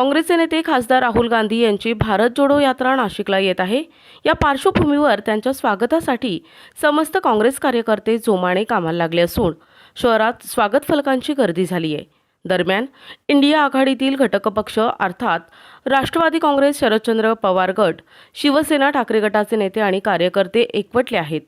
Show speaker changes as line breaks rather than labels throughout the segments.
काँग्रेसचे नेते खासदार राहुल गांधी यांची भारत जोडो यात्रा नाशिकला येत आहे. या पार्श्वभूमीवर त्यांच्या स्वागतासाठी समस्त काँग्रेस कार्यकर्ते जोमाने कामाला लागले असून शहरात स्वागत फलकांची गर्दी झाली आहे. दरम्यान इंडिया आघाडीतील घटक पक्ष अर्थात राष्ट्रवादी काँग्रेस शरदचंद्र पवार गट शिवसेना ठाकरे गटाचे नेते आणि कार्यकर्ते एकवटले आहेत.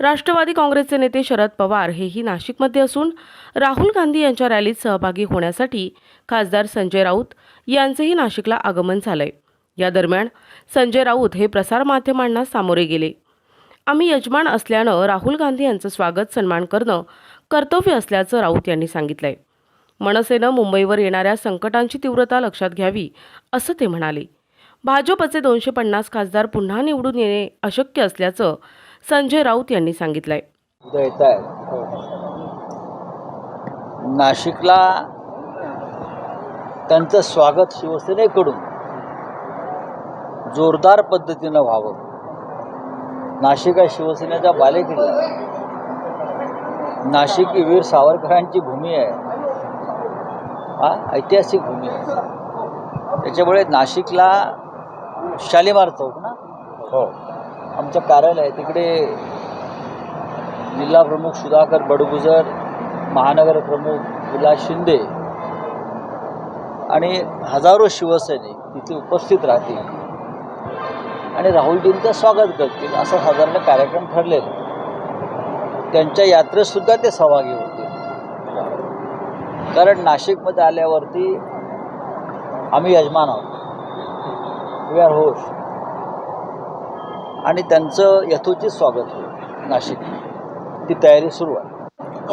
राष्ट्रवादी काँग्रेसचे नेते शरद पवार हेही नाशिकमध्ये असून राहुल गांधी यांच्या रॅलीत सहभागी होण्यासाठी खासदार संजय राऊत यांचेही नाशिकला आगमन झालंय. या दरम्यान संजय राऊत हे प्रसारमाध्यमांना सामोरे गेले. आम्ही यजमान असल्यानं राहुल गांधी यांचं स्वागत सन्मान करणं कर्तव्य असल्याचं राऊत यांनी सांगितलंय. मनसेनं मुंबईवर येणाऱ्या संकटांची तीव्रता लक्षात घ्यावी असं ते म्हणाले. भाजपचे दोनशे पन्नास खासदार पुन्हा निवडून येणे अशक्य असल्याचं संजय राऊत यांनी सांगितलंय.
आहेत नाशिकला त्यांचं स्वागत शिवसेनेकडून जोरदार पद्धतीनं व्हावं. नाशिक हा शिवसेनेचा बालेकिल्ला. नाशिक ही वीर सावरकरांची भूमी आहे. हा ऐतिहासिक भूमी आहे. त्याच्यामुळे नाशिकला शालिमार चौक ना? हो. आमचं कार्यालय तिकडे जिल्हा प्रमुख सुधाकर बडगुजर महानगर प्रमुख विलास शिंदे आणि हजारो शिवसैनिक तिथे उपस्थित राहतील. आणि राहुलजींचं स्वागत करतील असा साधारण कार्यक्रम ठरलेला त्यांच्या यात्रेतसुद्धा ते सहभागी होतील. कारण नाशिकमध्ये आल्यावरती आम्ही यजमान आहोत. वी आर होस्ट आणि त्यांचं यथोचित स्वागत होईल. नाशिक ती तयारी सुरू आहे.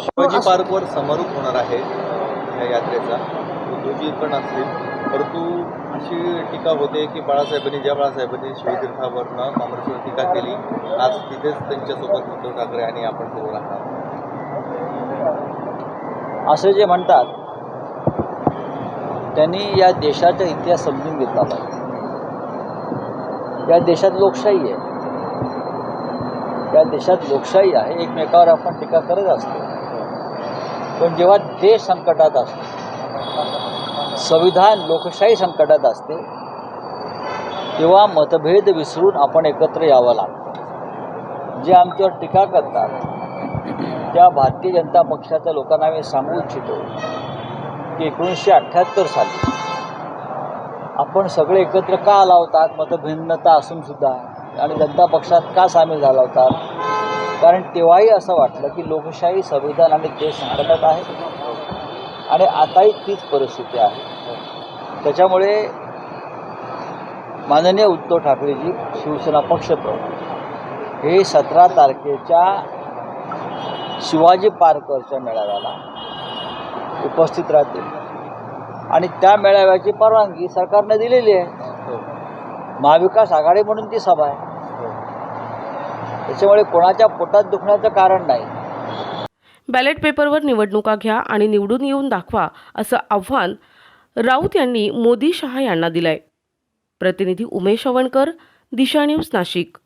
शिवाजी पार्कवर समारोप होणार आहे या यात्रेचा. उद्धवजी पण असतील. परंतु अशी टीका होते की बाळासाहेबांनी ज्या बाळासाहेबांनी शिवतीर्थावरनं काँग्रेसवर टीका केली आज तिथेच त्यांच्यासोबत उद्धव ठाकरे आणि आपण सोबत आहात.
असे जे म्हणतात त्यांनी या देशाचा इतिहास समजून घेतला पाहिजे. या देशात लोकशाही आहे. या देशात लोकशाही आहे एकमेकावर आपण टीका करत असतो. पण जेव्हा देश संकटात असतो संविधान लोकशाही संकटात असते तेव्हा मतभेद विसरून आपण एकत्र यावं लागतं. जे आमच्यावर टीका करतात त्या भारतीय जनता पक्षाच्या लोकांना मी सांगू इच्छितो की एकोणीसशे अठ्ठ्याहत्तर साली आपण सगळे एकत्र का आला होतात मतभिन्नता असून सुद्धा. आणि जनता पक्षात का सामील झाला होता? कारण तेव्हाही असं वाटलं की लोकशाही संविधान आणि देश संकटात आहे. आणि आताही तीच परिस्थिती आहे. त्याच्यामुळे माननीय उद्धव ठाकरेजी शिवसेना पक्षप्रमुख हे सतरा तारखेच्या शिवाजी पार्कवरच्या मेळाव्याला उपस्थित राहतील. आणि त्या मेळाव्याची परवानगी सरकारने दिलेली आहे. महाविकास आघाडी म्हणून ती सभा आहे. त्याच्यामुळे कोणाच्या पोटात दुखण्याचं कारण नाही.
बॅलेट पेपरवर निवडणुका घ्या आणि निवडून येऊन दाखवा असं आव्हान राऊत यांनी मोदी शहा यांना दिलंय. प्रतिनिधी उमेश अवणकर दिशा न्यूज नाशिक.